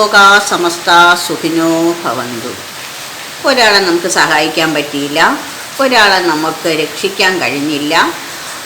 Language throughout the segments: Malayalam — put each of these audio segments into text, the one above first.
ലോകാ സമസ്ത സുഖിനോ ഭവന്തു. ഒരാളെ നമുക്ക് സഹായിക്കാൻ പറ്റിയില്ല. ഒരാളെ നമുക്ക് രക്ഷിക്കാൻ കഴിഞ്ഞില്ല.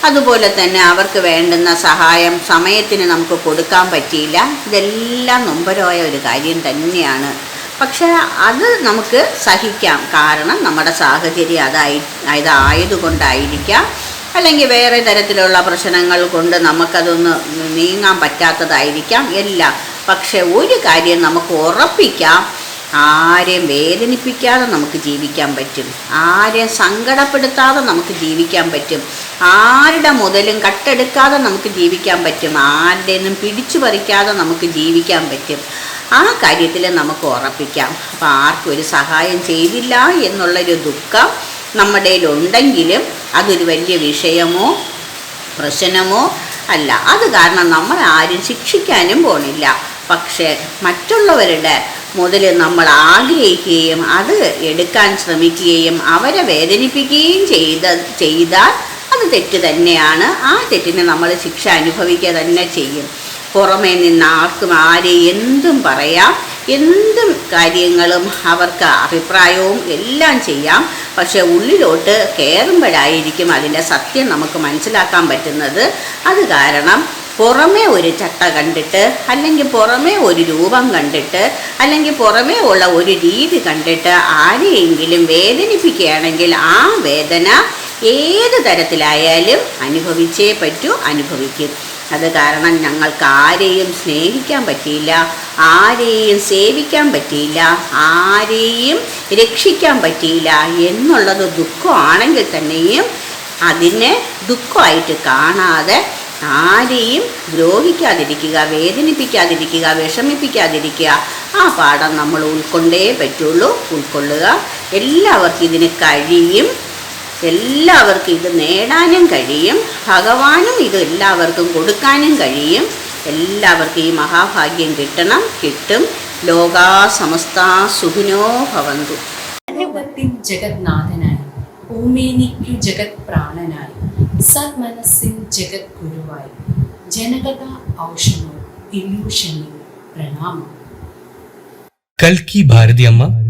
അതുപോലെ തന്നെ അവർക്ക് വേണ്ടുന്ന സഹായം സമയത്തിന് നമുക്ക് കൊടുക്കാൻ പറ്റിയില്ല. ഇതെല്ലാം നൊമ്പരമായ ഒരു കാര്യം തന്നെയാണ്. പക്ഷേ അത് നമുക്ക് സഹിക്കാം. കാരണം നമ്മുടെ സാഹചര്യം അതായി അതായതുകൊണ്ടായിരിക്കാം അല്ലെങ്കിൽ വേറെ തരത്തിലുള്ള പ്രശ്നങ്ങൾ കൊണ്ട് നമുക്കതൊന്ന് നീങ്ങാൻ പറ്റാത്തതായിരിക്കാം. എല്ലാം പക്ഷെ ഒരു കാര്യം നമുക്ക് ഉറപ്പിക്കാം. ആരെയും വേദനിപ്പിക്കാതെ നമുക്ക് ജീവിക്കാൻ പറ്റും. ആരെയും സങ്കടപ്പെടുത്താതെ നമുക്ക് ജീവിക്കാൻ പറ്റും. ആരുടെ മുതലും കട്ടെടുക്കാതെ നമുക്ക് ജീവിക്കാൻ പറ്റും. ആരുടെയൊന്നും പിടിച്ചു പറിക്കാതെ നമുക്ക് ജീവിക്കാൻ പറ്റും. ആ കാര്യത്തിൽ നമുക്ക് ഉറപ്പിക്കാം. അപ്പം ആർക്കും ഒരു സഹായം ചെയ്തില്ല എന്നുള്ളൊരു ദുഃഖം നമ്മുടെ ഉണ്ടെങ്കിലും അതൊരു വലിയ വിഷയമോ പ്രശ്നമോ അല്ല അത് കാരണം നമ്മൾ ആരും ശിക്ഷിക്കാനും പോണില്ല. പക്ഷേ മറ്റുള്ളവരുടെ മുതൽ നമ്മൾ ആഗ്രഹിക്കുകയും അത് എടുക്കാൻ ശ്രമിക്കുകയും അവരെ വേദനിപ്പിക്കുകയും ചെയ്ത ചെയ്താൽ അത് തെറ്റ് തന്നെയാണ്. ആ തെറ്റിനെ നമ്മൾ ശിക്ഷ അനുഭവിക്കുക തന്നെ ചെയ്യും. പുറമേ നിന്ന് ആർക്കും ആരെയും എന്തും പറയാം. എന്തും കാര്യങ്ങളും അവർക്ക് അഭിപ്രായവും എല്ലാം ചെയ്യാം. പക്ഷേ ഉള്ളിലോട്ട് കയറുമ്പോഴായിരിക്കും അതിന്റെ സത്യം നമുക്ക് മനസ്സിലാക്കാൻ പറ്റുന്നത്. അത് കാരണം പുറമേ ഒരു ചട്ട കണ്ടിട്ട് അല്ലെങ്കിൽ പുറമേ ഒരു രൂപം കണ്ടിട്ട് അല്ലെങ്കിൽ പുറമേ ഉള്ള ഒരു രീതി കണ്ടിട്ട് ആരെയെങ്കിലും വേദനിപ്പിക്കുകയാണെങ്കിൽ ആ വേദന ഏത് തരത്തിലായാലും അനുഭവിച്ചേ പറ്റൂ അനുഭവിക്കും. അത് കാരണം ഞങ്ങൾക്ക് ആരെയും സ്നേഹിക്കാൻ പറ്റിയില്ല ആരെയും സേവിക്കാൻ പറ്റിയില്ല ആരെയും രക്ഷിക്കാൻ പറ്റിയില്ല എന്നുള്ളത് ദുഃഖമാണെങ്കിൽ തന്നെയും അതിനെ ദുഃഖമായിട്ട് കാണാതെ ആരെയും ദ്രോഹിക്കാതിരിക്കുക വേദനിപ്പിക്കാതിരിക്കുക വിഷമിപ്പിക്കാതിരിക്കുക ആ പാഠം നമ്മൾ ഉൾക്കൊണ്ടേ പറ്റുള്ളൂ. ഉൾക്കൊള്ളുക. എല്ലാവർക്കും ഇതിന് കഴിയും. എല്ലാവർക്കും ഇത് നേടാനും കഴിയും. ഭഗവാനും ഇത് എല്ലാവർക്കും കൊടുക്കാനും കഴിയും. എല്ലാവർക്കും ഈ മഹാഭാഗ്യം കിട്ടണം. കിട്ടും. ലോകാ സമസ്ത സുഖിനോ ഭവന്തു. ജഗത്നാഥനായി ഭൂമേനിക്കു ജഗത് പ്രാണനായി സന്മനസ്സിൻ ജഗത് ഗുരുവായി ജനകഥ ഔഷധം ഇല്യൂഷനി പ്രണാമം. കൽക്കി ഭാരതിയമ്മ